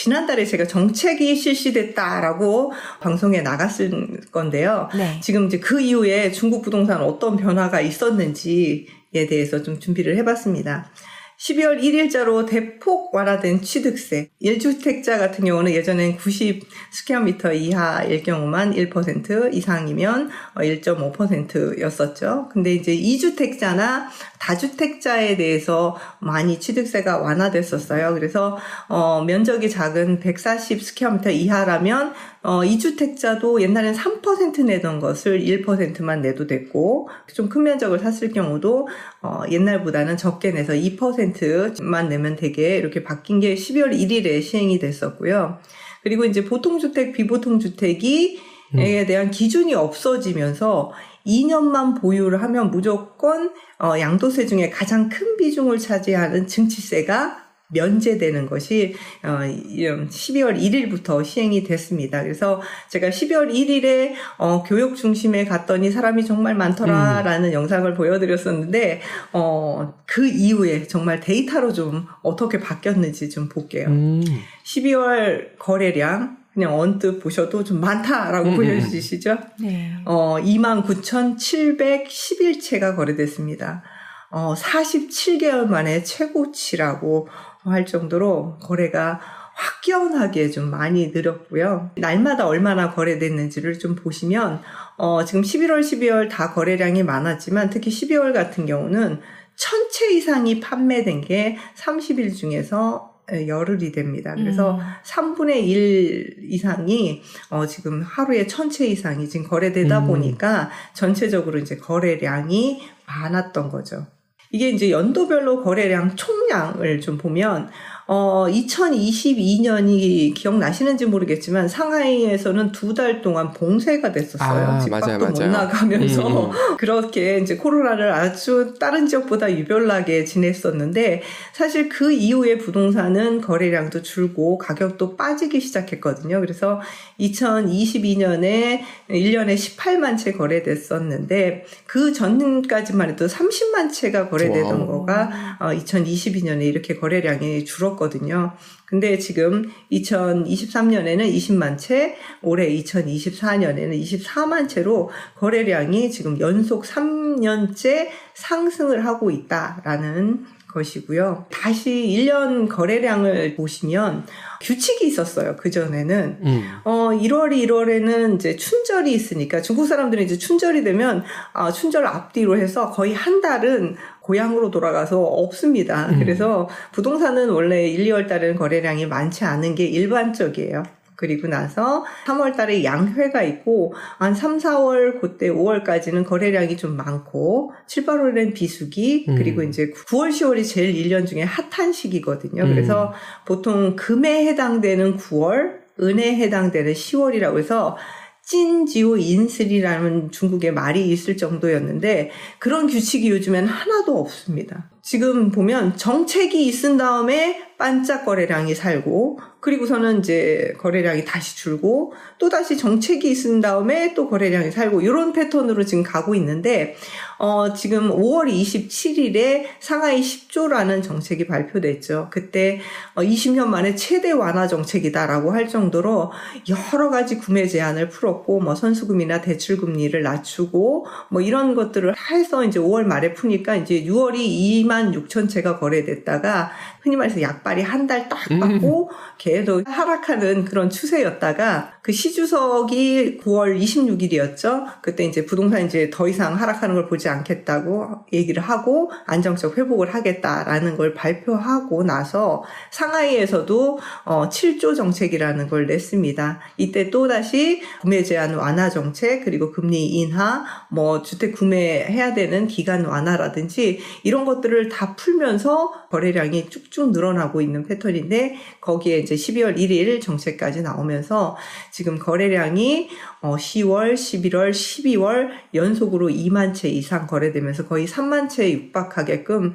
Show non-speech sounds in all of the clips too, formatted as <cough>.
지난달에 제가 정책이 실시됐다라고 방송에 나갔을 건데요. 네. 지금 이제 그 이후에 중국 부동산 어떤 변화가 있었는지에 대해서 좀 준비를 해봤습니다. 12월 1일자로 대폭 완화된 취득세. 1주택자 같은 경우는 예전엔 90 스퀘어미터 이하일 경우만 1% 이상이면 1.5%였었죠. 근데 이제 2주택자나 다주택자에 대해서 많이 취득세가 완화됐었어요. 그래서 어, 면적이 작은 140 스퀘어미터 이하라면 어, 2주택자도 옛날엔 3% 내던 것을 1%만 내도 됐고 좀 큰 면적을 샀을 경우도 어, 옛날보다는 적게 내서 2%만 내면 되게 이렇게 바뀐 게 12월 1일에 시행이 됐었고요. 그리고 이제 보통주택, 비보통주택이 에 대한 기준이 없어지면서 2년만 보유를 하면 무조건 어, 양도세 중에 가장 큰 비중을 차지하는 증치세가 면제되는 것이 어, 12월 1일부터 시행이 됐습니다. 그래서 제가 12월 1일에 어, 교육 중심에 갔더니 사람이 정말 많더라라는 음. 영상을 보여드렸었는데 어, 그 이후에 정말 데이터로 좀 어떻게 바뀌었는지 좀 볼게요. 음. 12월 거래량 그냥 언뜻 보셔도 좀 많다라고 음, 보여주시죠? 네. 어, 29,711채가 거래됐습니다. 어, 47개월 만에 최고치라고 할 정도로 거래가 확연하게 좀 많이 늘었고요. 날마다 얼마나 거래됐는지를 좀 보시면 어, 지금 11월, 12월 다 거래량이 많았지만 특히 12월 같은 경우는 천채 이상이 판매된 게 30일 중에서 열흘이 됩니다. 그래서 음. 3분의 1 이상이 어 지금 하루에 천채 이상이 지금 거래되다 음. 보니까 전체적으로 이제 거래량이 많았던 거죠. 이게 이제 연도별로 거래량 총량을 좀 보면 어 2022년이 기억나시는지 모르겠지만 상하이에서는 두 달 동안 봉쇄가 됐었어요. 아, 집 밖도 못 나가면서 음. <laughs> 그렇게 이제 코로나를 아주 다른 지역보다 유별나게 지냈었는데 사실 그 이후에 부동산은 거래량도 줄고 가격도 빠지기 시작했거든요. 그래서 2022년에 1년에 18만 채 거래됐었는데 그 전까지만 해도 30만 채가 거래되던 와. 거가 어, 2022년에 이렇게 거래량이 줄었 거든요. 근데 지금 2023년에는 20만 채, 올해 2024년에는 24만 채로 거래량이 지금 연속 3년째 상승을 하고 있다라는 것이고요. 다시 1년 거래량을 보시면 규칙이 있었어요. 그전에는. 음. 어, 1월, 1월에는 이제 춘절이 있으니까 중국 사람들은 이제 춘절이 되면 아, 춘절 앞뒤로 해서 거의 한 달은 고향으로 돌아가서 없습니다. 음. 그래서 부동산은 원래 1, 2월 달에는 거래량이 많지 않은 게 일반적이에요. 그리고 나서 3월 달에 양회가 있고 한 3, 4월 그때 5월까지는 거래량이 좀 많고 7, 8월에는 비수기 음. 그리고 이제 9월, 10월이 제일 1년 중에 핫한 시기거든요. 음. 그래서 보통 금에 해당되는 9월, 은에 해당되는 10월이라고 해서 찐지오 인슬이라는 중국의 말이 있을 정도였는데 그런 규칙이 요즘엔 하나도 없습니다. 지금 보면 정책이 있은 다음에 반짝 거래량이 살고 그리고서는 이제 거래량이 다시 줄고 또 다시 정책이 있은 다음에 또 거래량이 살고 이런 패턴으로 지금 가고 있는데 어 지금 5월 27일에 상하이 10조라는 정책이 발표됐죠. 그때 20년 어, 만에 최대 완화 정책이다라고 할 정도로 여러 가지 구매 제한을 풀었고 뭐 선수금이나 대출 금리를 낮추고 뭐 이런 것들을 해서 이제 5월 말에 푸니까 이제 6월이 2만 6천 채가 거래됐다가 흔히 말해서 약 발이 한 달딱 음. 받고 계속 하락하는 그런 추세였다가 그 시주석이 9월 26일이었죠. 그때 이제 부동산 이제 더 이상 하락하는 걸 보지 않겠다고 얘기를 하고 안정적 회복을 하겠다라는 걸 발표하고 나서 상하이에서도 어 7조 정책이라는 걸 냈습니다. 이때 또 다시 구매 제한 완화 정책 그리고 금리 인하 뭐 주택 구매해야 되는 기간 완화라든지 이런 것들을 다 풀면서 거래량이 쭉쭉 늘어나고 있는 패턴인데 거기에 이제 12월 1일 정책까지 나오면서 지금 거래량이 10월, 11월, 12월 연속으로 2만 채 이상 거래되면서 거의 3만 채에 육박하게끔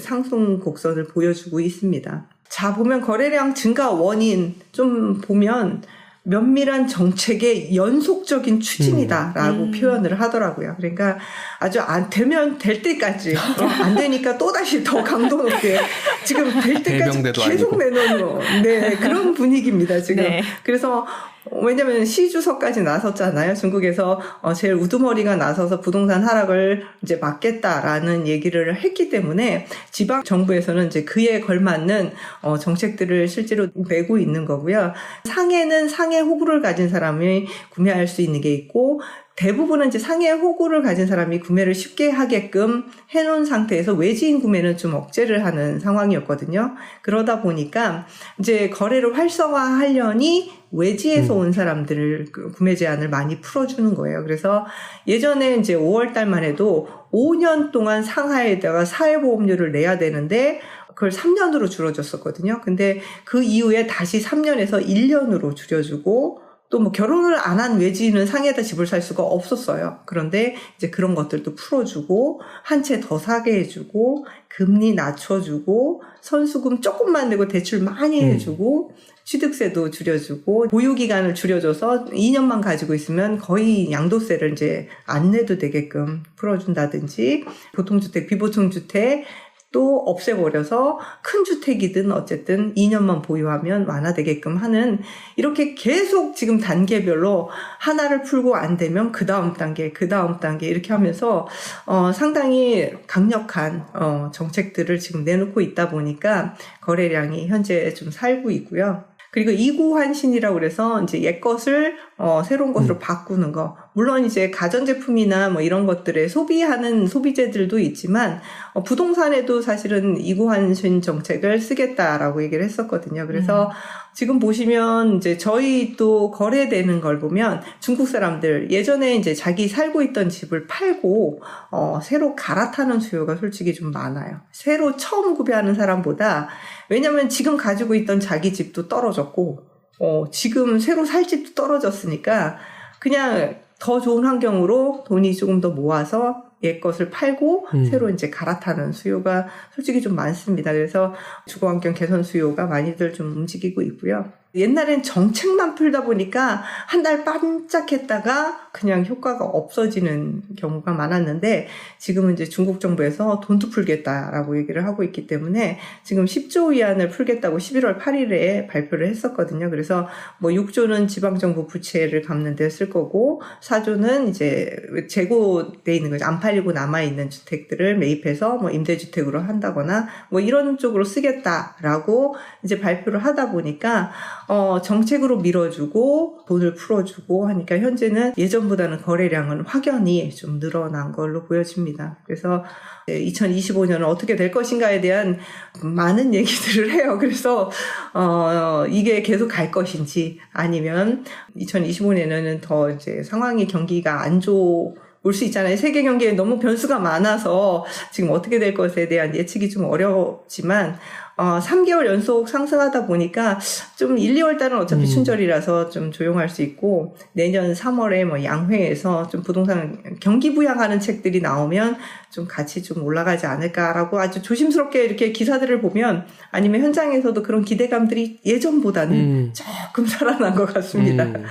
상승 곡선을 보여주고 있습니다. 자, 보면 거래량 증가 원인 좀 보면 면밀한 정책의 연속적인 추진이다라고 음. 표현을 하더라고요. 그러니까 아주 안 되면 될 때까지 어, <laughs> 안 되니까 또 다시 더 강도 높게 지금 될 때까지 계속 아니고. 내놓는 네 그런 분위기입니다 지금. 네. 그래서 왜냐하면 시 주석까지 나섰잖아요. 중국에서 어, 제일 우두머리가 나서서 부동산 하락을 이제 막겠다라는 얘기를 했기 때문에 지방 정부에서는 이제 그에 걸맞는 어, 정책들을 실제로 내고 있는 거고요. 상해는 상해 호구를 가진 사람이 구매할 수 있는 게 있고 대부분은 이제 상해 호구를 가진 사람이 구매를 쉽게 하게끔 해놓은 상태에서 외지인 구매는 좀 억제를 하는 상황이었거든요. 그러다 보니까 이제 거래를 활성화하려니 외지에서 음. 온 사람들을 그 구매 제한을 많이 풀어주는 거예요. 그래서 예전에 이제 5월 달만 해도 5년 동안 상하에다가 사회보험료를 내야 되는데 그걸 3년으로 줄여줬었거든요. 근데 그 이후에 다시 3년에서 1년으로 줄여주고 또 뭐 결혼을 안 한 외지인은 상해에다 집을 살 수가 없었어요. 그런데 이제 그런 것들도 풀어주고 한 채 더 사게 해주고 금리 낮춰주고 선수금 조금만 내고 대출 많이 음. 해주고 취득세도 줄여주고 보유기간을 줄여줘서 2년만 가지고 있으면 거의 양도세를 이제 안 내도 되게끔 풀어준다든지 보통주택, 비보통주택 또 없애버려서 큰 주택이든 어쨌든 2년만 보유하면 완화되게끔 하는 이렇게 계속 지금 단계별로 하나를 풀고 안 되면 그 다음 단계, 그 다음 단계 이렇게 하면서 어, 상당히 강력한 어, 정책들을 지금 내놓고 있다 보니까 거래량이 현재 좀 살고 있고요. 그리고 이구환신이라고 그래서 이제 옛 것을 어, 새로운 것으로 바꾸는 거. 물론 이제 가전제품이나 뭐 이런 것들에 소비하는 소비재들도 있지만 어, 부동산에도 사실은 이구환신 정책을 쓰겠다라고 얘기를 했었거든요. 그래서 지금 보시면 이제 저희 또 거래되는 걸 보면 중국 사람들 예전에 이제 자기 살고 있던 집을 팔고 어, 새로 갈아타는 수요가 솔직히 좀 많아요. 새로 처음 구매하는 사람보다 왜냐면 지금 가지고 있던 자기 집도 떨어졌고 어, 지금 새로 살 집도 떨어졌으니까 그냥 더 좋은 환경으로 돈이 조금 더 모아서 옛 것을 팔고 음. 새로 이제 갈아타는 수요가 솔직히 좀 많습니다. 그래서 주거 환경 개선 수요가 많이들 좀 움직이고 있고요. 옛날엔 정책만 풀다 보니까 한 달 반짝했다가 그냥 효과가 없어지는 경우가 많았는데 지금은 이제 중국 정부에서 돈도 풀겠다라고 얘기를 하고 있기 때문에 지금 10조 위안을 풀겠다고 11월 8일에 발표를 했었거든요. 그래서 뭐 6조는 지방정부 부채를 갚는 데 쓸 거고 4조는 이제 재고돼 있는 거죠. 안 팔리고 남아 있는 주택들을 매입해서 뭐 임대주택으로 한다거나 뭐 이런 쪽으로 쓰겠다라고 이제 발표를 하다 보니까 어, 정책으로 밀어주고 돈을 풀어주고 하니까 현재는 예전보다는 거래량은 확연히 좀 늘어난 걸로 보여집니다. 그래서 2025년은 어떻게 될 것인가에 대한 많은 얘기들을 해요. 그래서 어, 이게 계속 갈 것인지 아니면 2025년에는 더 이제 상황이 경기가 안 좋. 올 수 있잖아요. 세계 경기에 너무 변수가 많아서 지금 어떻게 될 것에 대한 예측이 좀 어렵지만 어, 3개월 연속 상승하다 보니까 좀 1, 2월 달은 어차피 음. 춘절이라서 좀 조용할 수 있고 내년 3월에 뭐 양회에서 좀 부동산 경기 부양하는 책들이 나오면 좀 같이 좀 올라가지 않을까라고 아주 조심스럽게 이렇게 기사들을 보면 아니면 현장에서도 그런 기대감들이 예전보다는 음. 조금 살아난 것 같습니다. 음.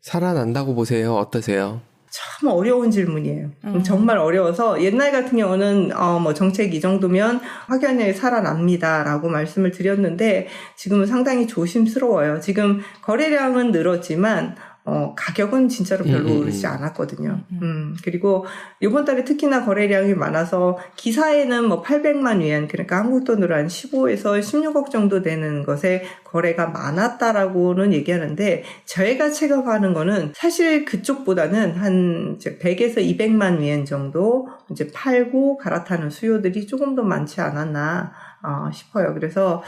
살아난다고 보세요. 어떠세요? 참 어려운 질문이에요. 음. 정말 어려워서 옛날 같은 경우는 어 뭐 정책 이 정도면 확연히 살아납니다라고 말씀을 드렸는데 지금은 상당히 조심스러워요. 지금 거래량은 늘었지만 어 가격은 진짜로 별로 음, 음, 오르지 음. 않았거든요. 음. 음 그리고 이번 달에 특히나 거래량이 많아서 기사에는 뭐 800만 위안 그러니까 한국 돈으로 한 15에서 16억 정도 되는 것에 거래가 많았다라고는 얘기하는데 저희가 체감하는 거는 사실 그쪽보다는 한 이제 100에서 200만 위안 정도 이제 팔고 갈아타는 수요들이 조금 더 많지 않았나 어, 싶어요. 그래서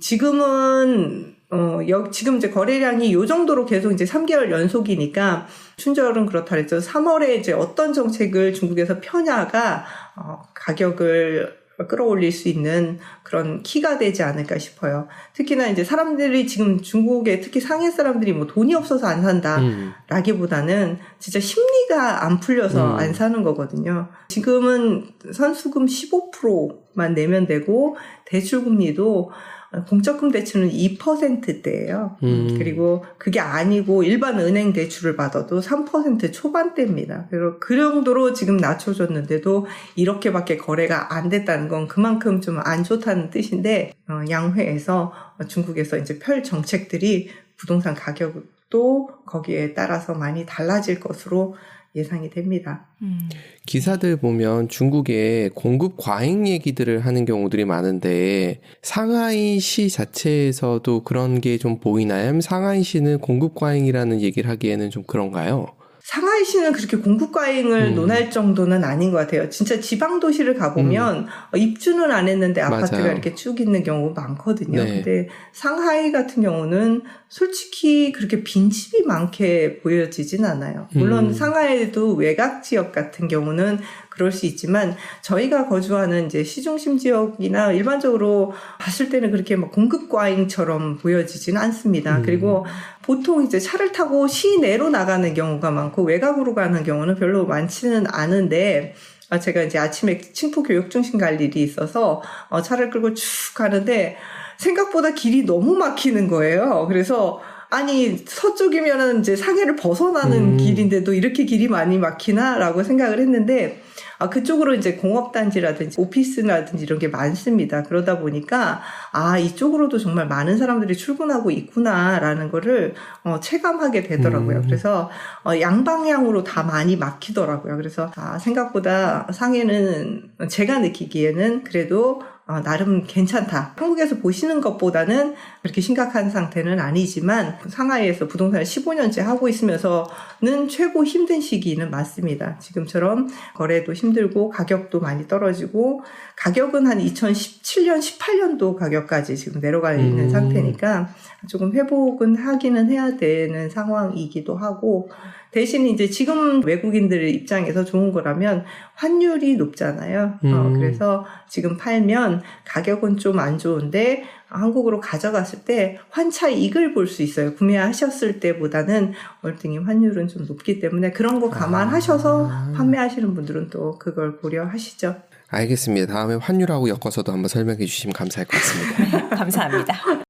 지금은 어, 여, 지금 이제 거래량이 요 정도로 계속 이제 3개월 연속이니까 춘절은 그렇다 그랬죠. 3월에 이제 어떤 정책을 중국에서 펴냐가 어, 가격을 끌어올릴 수 있는 그런 키가 되지 않을까 싶어요. 특히나 이제 사람들이 지금 중국에 특히 상해 사람들이 뭐 돈이 없어서 안 산다. 음. 라기보다는 진짜 심리가 안 풀려서 음. 안 사는 거거든요. 지금은 선수금 15%만 내면 되고 대출금리도 공적금 대출은 2%대예요. 음. 그리고 그게 아니고 일반 은행 대출을 받아도 3% 초반대입니다. 그리고 그 정도로 지금 낮춰줬는데도 이렇게밖에 거래가 안 됐다는 건 그만큼 좀 안 좋다는 뜻인데 어, 양회에서 중국에서 이제 펼 정책들이 부동산 가격도 거기에 따라서 많이 달라질 것으로 예상이 됩니다. 음. 기사들 보면 중국에 공급 과잉 얘기들을 하는 경우들이 많은데 상하이시 자체에서도 그런 게 좀 보이나요? 상하이시는 공급 과잉이라는 얘기를 하기에는 좀 그런가요? 상하이시는 그렇게 공급 과잉을 음. 논할 정도는 아닌 것 같아요. 진짜 지방 도시를 가보면 어, 입주는 안 했는데 아파트가 음. 맞아요. 이렇게 쭉 있는 경우가 많거든요. 네. 근데 상하이 같은 경우는 솔직히 그렇게 빈집이 많게 보여지진 않아요. 물론 음. 상하이도 외곽 지역 같은 경우는 그럴 수 있지만 저희가 거주하는 이제 시중심 지역이나 일반적으로 봤을 때는 그렇게 막 공급 과잉처럼 보여지지는 않습니다. 음. 그리고 보통 이제 차를 타고 시내로 나가는 경우가 많고 외곽으로 가는 경우는 별로 많지는 않은데 아, 제가 이제 아침에 칭포 교육중심 갈 일이 있어서 어, 차를 끌고 쭉 가는데 생각보다 길이 너무 막히는 거예요. 그래서 아니 서쪽이면은 이제 상해를 벗어나는 음. 길인데도 이렇게 길이 많이 막히나라고 생각을 했는데 아 그쪽으로 이제 공업단지라든지 오피스라든지 이런 게 많습니다. 그러다 보니까 아 이쪽으로도 정말 많은 사람들이 출근하고 있구나라는 거를 어, 체감하게 되더라고요. 음. 그래서 어, 양방향으로 다 많이 막히더라고요. 그래서 아 생각보다 상해는 제가 느끼기에는 그래도 어, 나름 괜찮다. 한국에서 보시는 것보다는 그렇게 심각한 상태는 아니지만 상하이에서 부동산을 15년째 하고 있으면서는 최고 힘든 시기는 맞습니다. 지금처럼 거래도 힘들고 가격도 많이 떨어지고 가격은 한 2017년, 18년도 가격까지 지금 내려가 있는 음. 상태니까 조금 회복은 하기는 해야 되는 상황이기도 하고 대신 이제 지금 외국인들 입장에서 좋은 거라면 환율이 높잖아요. 어, 음. 그래서 지금 팔면 가격은 좀 안 좋은데 한국으로 가져갔을 때 환차 이익을 볼 수 있어요. 구매하셨을 때보다는 월등히 환율은 좀 높기 때문에 그런 거 감안하셔서 아. 판매하시는 분들은 또 그걸 고려하시죠. 알겠습니다. 다음에 환율하고 엮어서도 한번 설명해 주시면 감사할 것 같습니다. <laughs> 감사합니다.